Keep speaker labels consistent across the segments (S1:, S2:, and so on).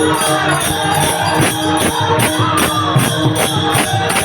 S1: Thank you.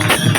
S1: Thank you.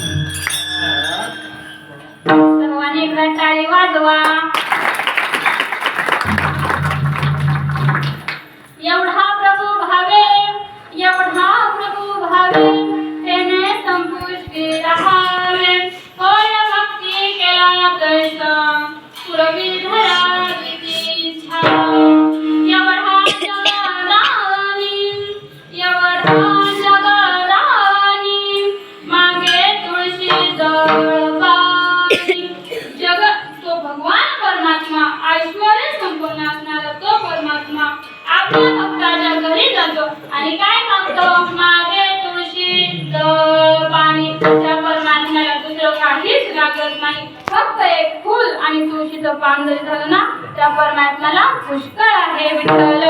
S1: घरी जातो. आणि काय मागतो? मागे तुळशी पाणी. त्या परमात्म्याला दुसरं काहीच लागत नाही. फक्त एक फुल आणि तुळशीचं पान जरी झालं ना त्या परमात्म्याला पुष्कळ आहे विठ्ठल.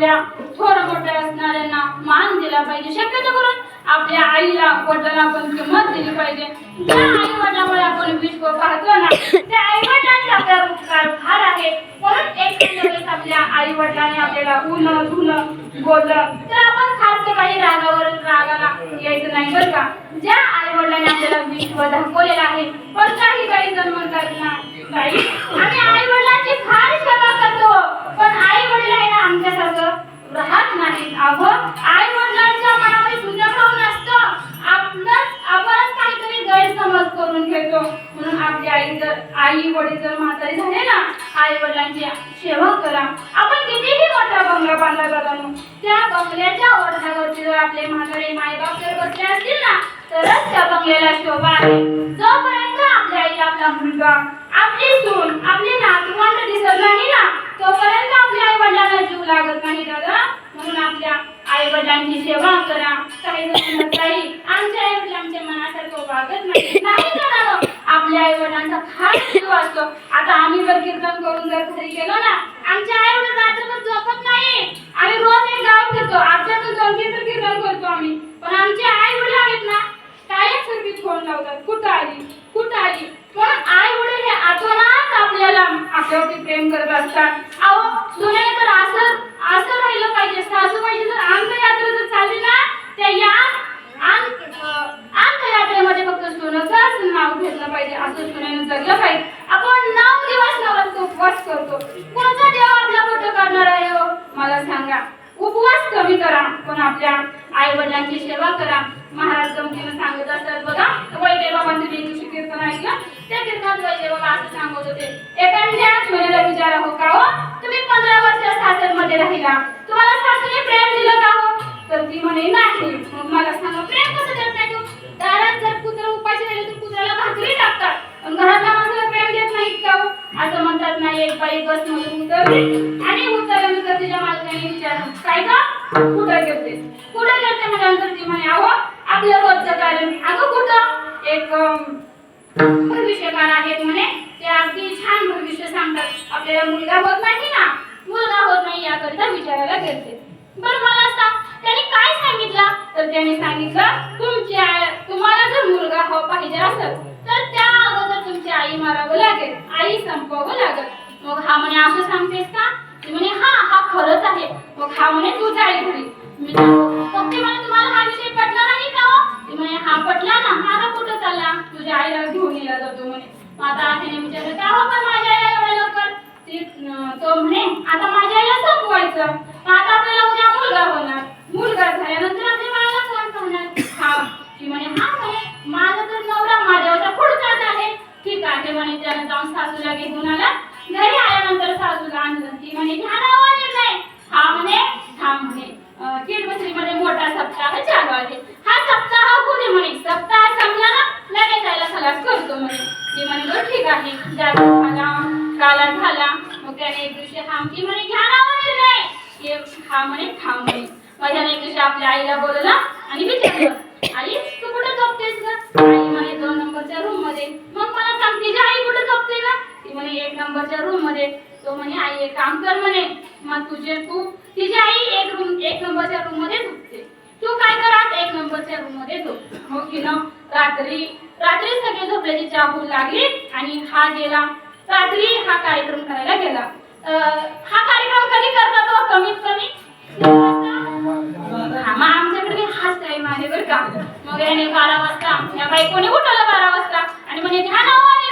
S1: आपल्या थोर मोठ्या असणाऱ्यांना मान दिला पाहिजे. शक्यतो करून आपल्या आईला वडिलांना आपण किंमत दिली पाहिजे. ज्या आई वडिलांमुळे आपण विश्व पाहतो ना त्या आई वडिलांचा आपल्यावर उपकार फार आहे. म्हणून एक वेळेस आपल्या आई वडिलांनी आपल्याला ऊन धुणं बोललं तर आपण खास काही रागावर रागाला यायचं नाही बरं का? ज्या आई वडिलांनी आपल्याला विश्व दाखवलेलं आहे पण काही काही जण म्हणतात ना ताई आम्ही आई वडिलांची फार सेवा करतो. पण आई आमच्यासारखं राहत नाही अगं आई वडिलांच्या मनामध्ये तुझ्या भाव नसतं. आपलंच आपण काहीतरी गैरसमज करून घेतो. म्हणून आपली आई जर आई वडील जर म्हातारी झाले ना आई वडिलांची सेवा करा. आपण कितीही मोठा बंगला बांधला जातो त्या बंगल्याच्या ओढ्यावरती जर आपले म्हातारे मायबाप जर बसले असतील ना तरच त्या बंगल्याला शोभा आहे. जोपर्यंत आपल्या आईला आपला मुलगा आपली सून आपली नातवंड दिसत नाही ना तोपर्यंत आपल्या आई वडिलांना जीव लागत नाही दादा म्हणून आपल्या आई वडिलांची सेवा करा काही जण म्हणतात, "ताई, आमच्या आई वडील आमच्या मनासारखं वागत नाही नाही जाणार आपल्या आई वाचतो असतो आता आम्ही जर कीर्तन करून जर घरी गेलो ना आमच्या आई वडील रात्रभर झोपत नाही. आम्ही रोज एक गाव फिरतो. आठवड्यातून दोन तीन तर कीर्तन करतो आम्ही. पण आमचे आई वडील आहेत ना कायम सारखी फोन लावतात. कुठं आली? कुठं आली? पण आई वडील हे आतोनात आपल्याला आपल्यावरती प्रेम करत असतात अहो सुनेने तर असं असं राहिलं पाहिजे सासूबाईची जर अंत्ययात्रा जर चालली ना त्या या अंत्ययात्रेमध्ये फक्त सुनचाच नाव घेतलं पाहिजे असं सुनेनं जगलं पाहिजे. आपण नऊ दिवस नवरात्र उपवास करतो. कोणता देव आपला मोठं करणार आहे हो? मला सांगा. उपवास कमी करा पण आपल्या आई वडिलांची सेवा करा. महाराज गमतीनं सांगत असतात बघा वैद्य बाबांचं मी दिवशी कीर्तन ऐकलं त्या कीर्तनात वैद्य बाबा असं सांगत होते. एखाद्या सुनेला विचारा हो का हो? तुम्ही पंधरा वर्ष सासरमध्ये राहिला. तुम्हाला सासूने प्रेम दिलं का हो? तर ती म्हणे नाही. मग मला घरातला पण माणसाला प्रेम देत नाहीत का हो. असं म्हणतात नाही एक बाई बसमध्ये उतरली आणि उतरल्यानंतर तिच्या मालकाने विचारलं काय का कुठं गेलते कुठं गेलते? म्हटल्यानंतर ती म्हणे अहो आपलं रोजचं कारण. अगं कुठं? एक भविष्यकार आहेत म्हणे. ते अगदी छान भविष्य सांगतात. आपल्याला मुलगा होत नाही ना मुलगा होत नाही याकरिता विचारायला गेलते. बरं मला सांग त्यांनी काय सांगितलं? तर त्यांनी सांगितलं तुमच्या तुम्हाला जर मुलगा हो पाहिजे असेल तर त्या अगोदर तुमची आई मारावं लागेल. आई संपवावं लागेल. मग हा म्हणे असं सांगतेस का? ती म्हणे हा हा खरंच आहे. मग हा म्हणे तू जाईल घरी. मी फक्त म्हणे तुम्हाला हा विषय पटला नाही का हो? ती म्हणे हा पटला ना. हा आता कुठं चालला? तुझ्या आईला घेऊन येला जातो म्हणे. मग आता तिने विचारलं का हो पण माझ्या आईला एवढ्या लवकर? ती तो म्हणे आता माझ्या आईला संपवायचं. मग आता आपल्याला उद्या मुलगा होणार. मुलगा झाल्यानंतर आहे. हा सप्ताह होऊ दे म्हणे. सप्ताह संपला ना लगेच जायला खलास करतो म्हणे. ती म्हणे ठीक आहे. जादू झाला काला झाला. मग त्याने एक दिवशी हा ती म्हणे ध्यानावर निर्णय हा म्हणे हा म्हणे. मग त्याने एक दिवशी आपल्या आईला बोलला आणि विचारलं आई तू कुठे झोपतेस ग? आई म्हणे दोन नंबरच्या रूममध्ये. मग मला सांग तिची आई कुठे झोपते का ती म्हणे एक नंबरच्या रूममध्ये. तो म्हणे आई एक काम कर म्हणे. मग तुझे तू तिची आई एक रूम एक नंबरच्या रूममध्ये झोपते. तू काय करा एक नंबरच्या रूममध्ये झोप. मग तिनं रात्री रात्री सगळे झोपल्याची चाहूल लागली आणि हा गेला. रात्री हा कार्यक्रम करायला गेला. हा कार्यक्रम कधी करता तो? कमीत कमी? मग आमच्याकडे हाच टाइम आहे बरं का. मग याने बारा वाजता या बायकोने उठवलं बारा वाजता. आणि म्हणे ध्यानावर हो,